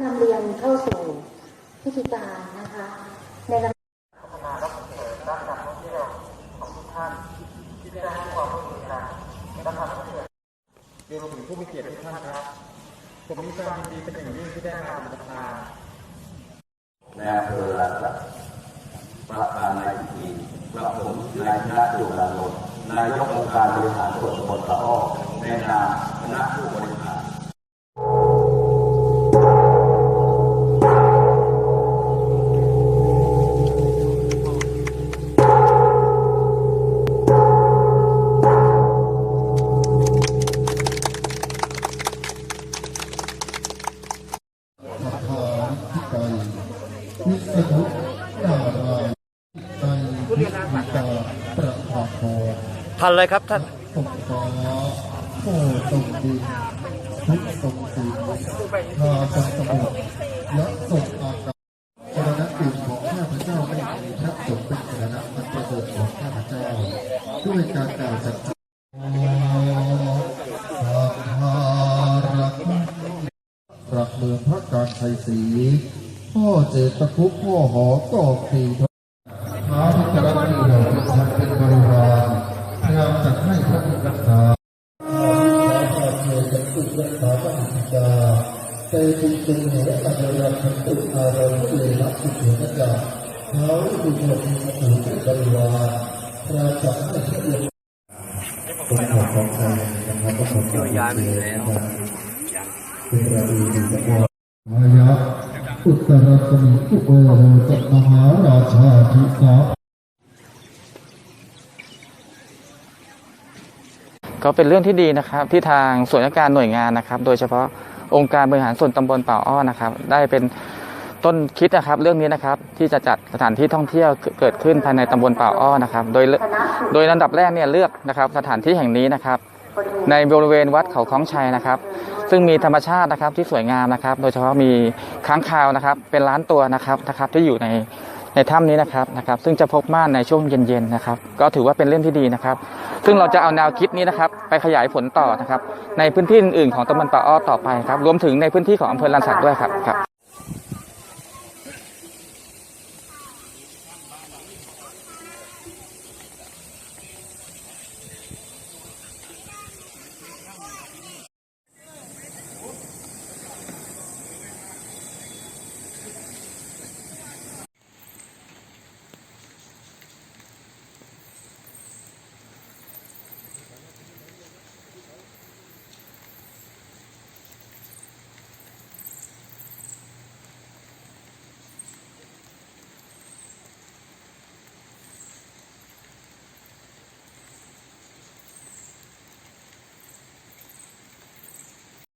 นำเรียนเข้าสู่พิธีการนะคะ ในลำรวมถึงผู้มีเกียรติทุกท่านครับผมมีความยินดีเป็นอย่างยิ่งที่ได้มาเป็นประธานในอำเภอลาสักประธานในพิธีกระผมนายชนะจุฬาลงนายกองค์การบริหารส่วนตำบลตะอ้อในนามคณะผู้บริหาร วิษณุนารายณ์ในพุทธิตาประภาพรทันเลยครับท่านตกฟ้าโอ้ตกดินทุกตกสินพาสังสมุทรและตกอากาศสรณกิจของข้าพเจ้าไม่มีพระสงฆ์เป็นสรณะอันประเสริฐของข้าพเจ้าด้วยการกล่าวจัดสัทธารักรักเมืองพระการชัยศรี พ่อเจตคุกพ่อหอก็ขีท้าพิจารณีเราทำเป็นบริวารพยายามจัดให้พระอุรักษาข้าเจตคุรักษาพระอุปจาเตติจึงเหตุอันรักขันตุอารมณ์เอรักสุขเถระจาเท้าดุจมีถือเป็นบริวารพระจัดให้พระเอกผมขอของใจนะครับก็ขอขอบคุณนะครับเป็นประดีดีจักรวาลมายะ อุตรสมิอุเบโรจมหาราชาธิสาก็เป็นเรื่องที่ดีนะครับที่ทางส่วนราชการหน่วยงานนะครับ โดยเฉพาะองค์การบริหารส่วนตำบลป่าอ้อนะครับ ได้เป็นต้นคิดนะครับเรื่องนี้นะครับที่จะจัดสถานที่ท่องเที่ยวเกิดขึ้นภายในตำบลป่าอ้อนะครับ โดยโดยลำดับแรกเนี่ยเลือกนะครับสถานที่แห่งนี้นะครับ ในบริเวณวัดเขาคล้องชัยนะครับ ซึ่งมีธรรมชาตินะครับที่สวยงามนะครับ โดยเฉพาะมีค้างคาวนะครับ เป็นล้านตัวนะครับนะครับที่อยู่ในในถ้ำนี้นะครับนะครับ ซึ่งจะพบมากในช่วงเย็นๆนะครับ ก็ถือว่าเป็นเรื่องที่ดีนะครับ ซึ่งเราจะเอาแนวคิดนี้นะครับ ไปขยายผลต่อนะครับ ในพื้นที่อื่นๆของตำบลป่าอ้อต่อไปครับ รวมถึงในพื้นที่ของอำเภอลานสักด้วยครับครับ